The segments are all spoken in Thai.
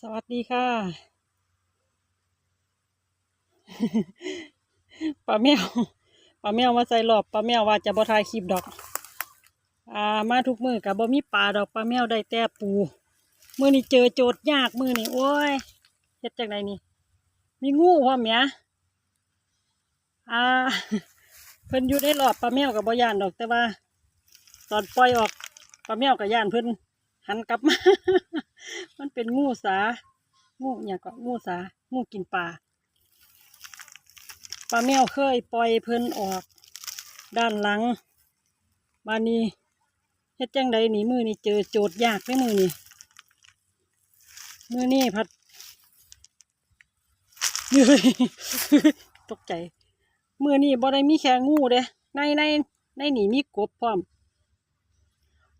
สวัสดีค่ะป้าแมวป้าแมวมาใส่หลอบป้าแมวว่าจะบ่ถ่ายคลิปดอก อ่ามาทุกมือกับบ่มีปลาดอกป้าแมวได้แต่ปูมือนี่เจอโจทย์ยากมือนี่โอ้ยเฮ็ดจังไดนี่มีงูพร้อเมียอ่าเพิ่นอยู่ในหลอบป้าแมวกับบ่ย่านดอกแต่ว่า ตอนปล่อยออกป้าแมวกับย่านเพิ่นหันกลับมา มันเป็นงูสา งูอย่างก็งูสา งูกินปลา ปลาแมวเคยปล่อยเพิ่นออก ด้านหลัง บานนี้เฮ็ดจังใดหนีมือนี่เจอโจทย์ยากได้มือนี่มือนี่พัดเฮ้ยตกใจ มือนี่บ่ได้มีแค่งูเด้ ในในในหนีมีกบพร้อม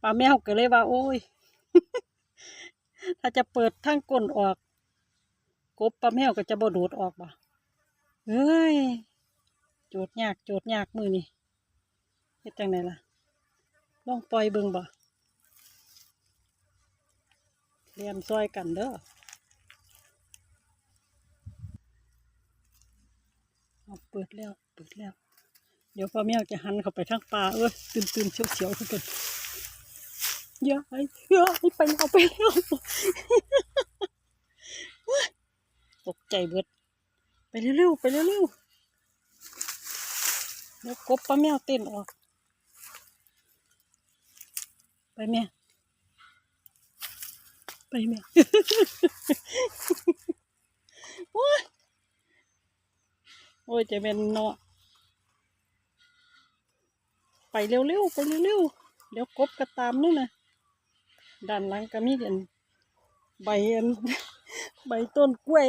ปลาแมวก็เลยว่า โอ้ย ถ้าจะเปิดทั้งก้นออก กบปลาแมวก็จะบ่โดดออกบ่เฮ้ย โจทย์ยากโจทย์ยากมือนี่เฮ็ดจังไดล่ะลองปล่อยเบิ่งบ่เรียนซอยกันเด้อเอาเปิดแล้ว เปิดแล้ว เดี๋ยวปลาแมวจะหันเข้าไปทางป่าเอ้ยตื่นตื่นๆเฉียวเฉียวๆคือกัน ยาให้อย่าให้ไปเอาไปแล้วตกใจเบิด ไปเร็วๆไปเร็วๆเดี๋ยวกบปลาแมวเต้นออก ไปแม่ไปแม่โอ้ยโอ้ยจะเป็นเนาะไปเร็วๆไปเร็วๆเดี๋ยวกบก็ตามนู่นนะ ด้านหลังก็มีอันใบอันใบต้นกล้วย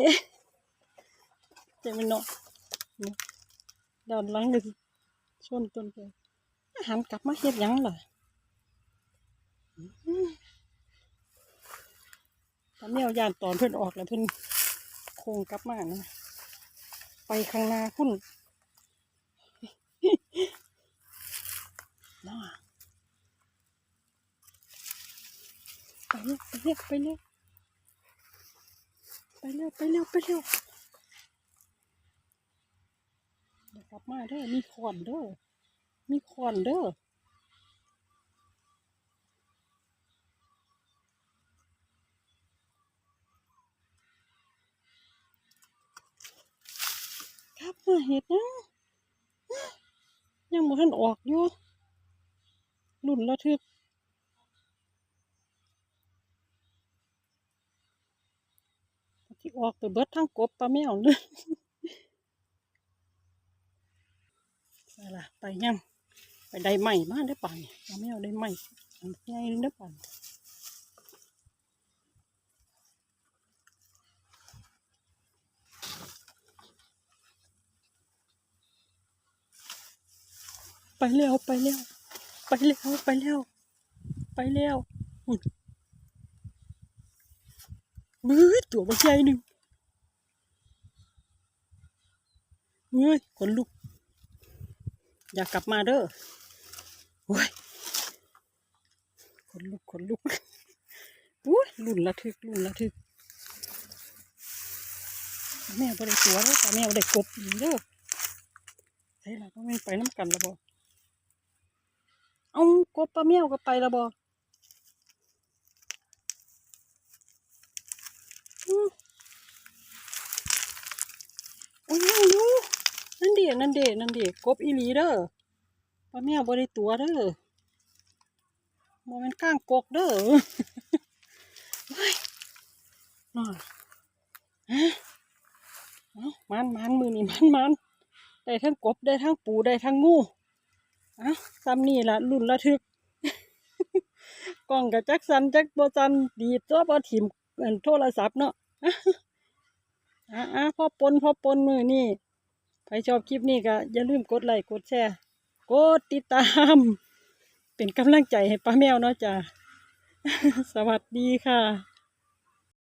จะเป็นเนาะด้านหลังก็ชนต้นกล้วยหันกลับมาเฮ็ดหยังล่ะตอนนี้เอายานตอนเพิ่อนออกแล้วเพิ่อนโค้งกลับมานะไปข้างหน้าคุณเนาะไป เร็วไปเร็วไปเร็วไปเร็วไปเร็วเร็วเดี๋ยวกลับมาเด้อมีขอนเด้อมีขอนเด้อครับมาเห็ดนะยังบ่ทันออกอยู่รุ่นระทึก ที่ออกไปเบิดทั้งกบปลาแมวเลยไปล่ะไปยังไปได้ใหม่มาได้ป่านปลาแมวได้ใหม่อันใหญ่ได้ป่านไปเร็วไปเร็วไปเร็วไปเร็วไปเร็วอุ้ย มือตัวมันใหญ่หนึ่งเฮ้ยขนลุก อยากกลับมาเด้อโอ้ยขนลุกขนลุกอุ้ยรุ่นระทึกรุ่นระทึก แม่บ่ได้ตัวแล้วแต่แม่บ่ได้กบอีกเด้อใช่ละก็ไม่ไปน้ำกันละบ่เอากบปลาแมวก็ไปละบ่อื้อ โอ้ยยังอยู่ นั่นเดีนั่นเดีนั่นเดีกบอีหลีเด้อปลาแมวบริตัวเด้อโมเมนก้างกกเด้อเฮ้ยน่าฮะเอามันมันมือนี่มันมันได้ทั้งกบได้ทั้งปูได้ทั้งงูอะซ้ำนี่ละรุ่นระทึกกล้องกับจักสันจักบจันดีดตัวบอถิ่มเอิ้นโทรศัพท์เนาะอะอะพ่อปนพ่อปนมือนี่ ใครชอบคลิปนี้ก็อย่าลืมกดไลค์กดแชร์กดติดตาม เป็นกำลังใจให้ป้าแมวเนาะจ้ะ สวัสดีค่ะ